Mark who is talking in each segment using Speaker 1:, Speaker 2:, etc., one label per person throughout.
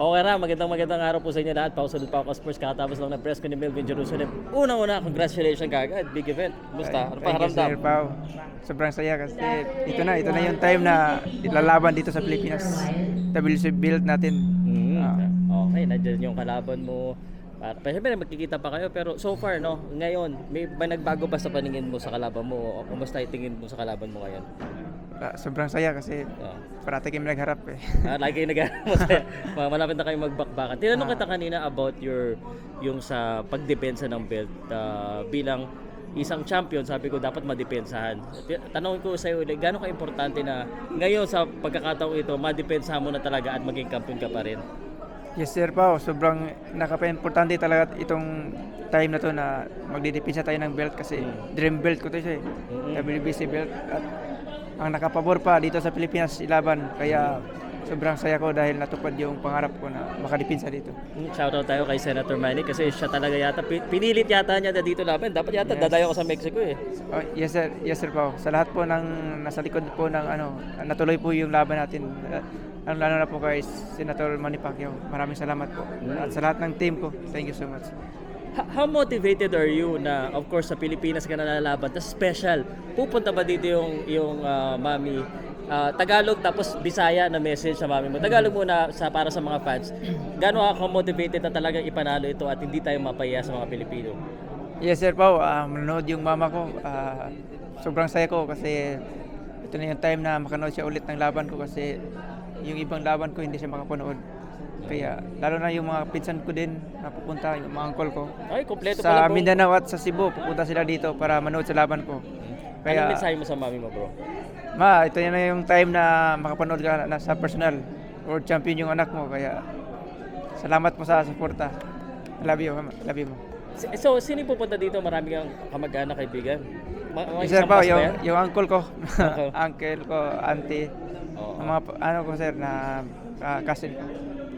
Speaker 1: Okay na, magandang magandang araw po sa inyo lahat. Pausunod pa ako Spurs kakatapos lang ng press ko ni Melvin Jerusalem. Unang-una, congratulations kagad. Big event. Kumusta? Ano pa
Speaker 2: Thank you, Sir? Pao. Sobrang saya kasi ito na, ito na yung time na ilalaban dito sa Pilipinas. WC build natin.
Speaker 1: Mm,
Speaker 2: Ah.
Speaker 1: okay, nandiyan yung kalaban mo. Para, pa, syempre, magkikita pa kayo. Pero so far, no, ngayon, may ba nagbago ba sa paningin mo sa kalaban mo? O kumusta tingin mo sa kalaban mo ngayon?
Speaker 2: Ah, sobrang saya kasi
Speaker 1: Ah.
Speaker 2: parati kami nagharap eh.
Speaker 1: Ah, lagi nag malapit na kayo magbakbakan. Tinanong
Speaker 2: Ah.
Speaker 1: kita kanina about your yung sa pagdepensa ng belt ah, bilang isang champion, sabi ko dapat madepensahan. Tanong ko sa iyo ulit, gaano ka-importante na ngayon sa pagkakataong ito, madepensahan mo na talaga at maging champion ka pa rin?
Speaker 2: Yes Sir Pao, sobrang nakapa-importante talaga itong time na to na magdidepensa tayo ng belt kasi
Speaker 1: Mm.
Speaker 2: dream belt ko to siya eh.
Speaker 1: Mm-mm.
Speaker 2: WBC belt at ang nakapabor pa dito sa Pilipinas ilaban kaya sobrang saya ko dahil natupad yung pangarap ko na makadepensa dito.
Speaker 1: Mm, Shoutout tayo kay Senator Manny kasi siya talaga yata, pi- pinilit yata niya na dito laban. Dapat yata
Speaker 2: Yes.
Speaker 1: dadayo ko sa Mexico eh.
Speaker 2: Oh, yes sir, yes sir Pao. Sa lahat po ng nasa likod po ng ano, natuloy po yung laban natin. Ang lalo na po kay Senator Manny Pacquiao. Maraming salamat po. At sa lahat ng team ko, thank you so much.
Speaker 1: How motivated are you na of course sa Pilipinas ka na nalalaban tapos special pupunta ba dito yung yung ah, mami ah, Tagalog tapos Bisaya na message sa mami mo Tagalog muna sa para sa mga fans gaano ka motivated na talagang ipanalo ito at hindi tayo mapaya sa mga Pilipino
Speaker 2: Yes sir Pao, uh, manonood yung mama ko. Ah, sobrang saya ko kasi ito na yung time na makanood siya ulit ng laban ko kasi yung ibang laban ko hindi siya makapanood. Kaya lalo na yung mga pinsan ko din na pupunta, yung mga uncle ko.
Speaker 1: ay kompleto
Speaker 2: Sa
Speaker 1: pala bro
Speaker 2: Mindanao at sa Cebu, pupunta sila dito para manood sa laban ko.
Speaker 1: anong
Speaker 2: Kaya
Speaker 1: mensahe mo sa mami mo bro
Speaker 2: Ma, ito na yung time na makapanood ka na sa personal. World champion yung anak mo, kaya salamat po sa suporta. Love you, mama. love you mo.
Speaker 1: So sino yung pupunta dito marami kang kamag-anak kaibigan Ma- mga
Speaker 2: Sir
Speaker 1: isang
Speaker 2: pa,
Speaker 1: bus ba
Speaker 2: yung,
Speaker 1: yan?
Speaker 2: yung uncle ko,
Speaker 1: Uncle.
Speaker 2: uncle ko, auntie,
Speaker 1: Oo.
Speaker 2: ang mga, ano ko sir, na ah, cousin ko.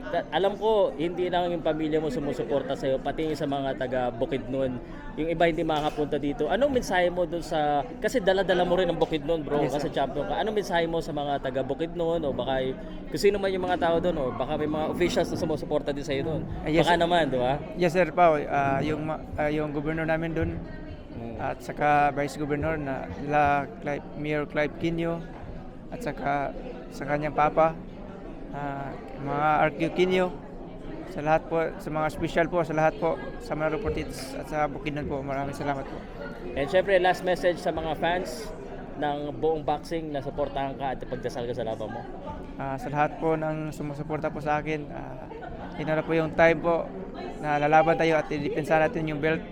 Speaker 1: Ta- alam ko, hindi lang yung pamilya mo sumusuporta sa'yo, pati yung sa mga taga Bukidnon. Yung iba hindi makakapunta dito. Anong mensahe mo dun sa... Kasi dala-dala mo rin ang Bukidnon, bro,
Speaker 2: Yes,
Speaker 1: kasi
Speaker 2: sir.
Speaker 1: champion ka. Anong mensahe mo sa mga taga Bukidnon o baka y- kung sino man yung mga tao doon o baka may mga officials na sumusuporta din sa'yo doon.
Speaker 2: Ah, yes,
Speaker 1: baka
Speaker 2: sir.
Speaker 1: naman, di ba?
Speaker 2: Yes sir Pao, ah, yung, ma- ah, yung governor namin doon,
Speaker 1: Mm.
Speaker 2: at saka vice governor na la Clive, Mayor Clive Quino, at saka sa kanyang papa, ah, mga RQ Quino, sa lahat po, sa mga special po, sa lahat po, sa mga reportits at sa Bukidnon po, maraming salamat po.
Speaker 1: And syempre, last message sa mga fans ng buong boxing na suportahan ka at pagdasal ka sa laban mo.
Speaker 2: Ah, sa lahat po ng sumusuporta po sa akin, uh, ito na po yung time po na lalaban tayo at idepensa natin yung belt.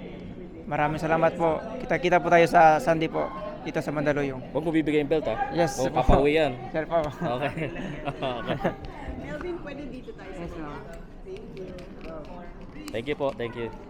Speaker 2: Maraming salamat po. Kita-kita po tayo sa Sunday po dito sa Mandaluyong.
Speaker 1: Huwag mo bibigay yung belt, ha?
Speaker 2: Yes.
Speaker 1: O papauwi yan.
Speaker 2: Sir po.
Speaker 1: Okay. okay.
Speaker 3: Melvin, pwede dito tayo sa
Speaker 2: Yes, ma'am.
Speaker 3: Thank you.
Speaker 1: Thank you po. Thank you.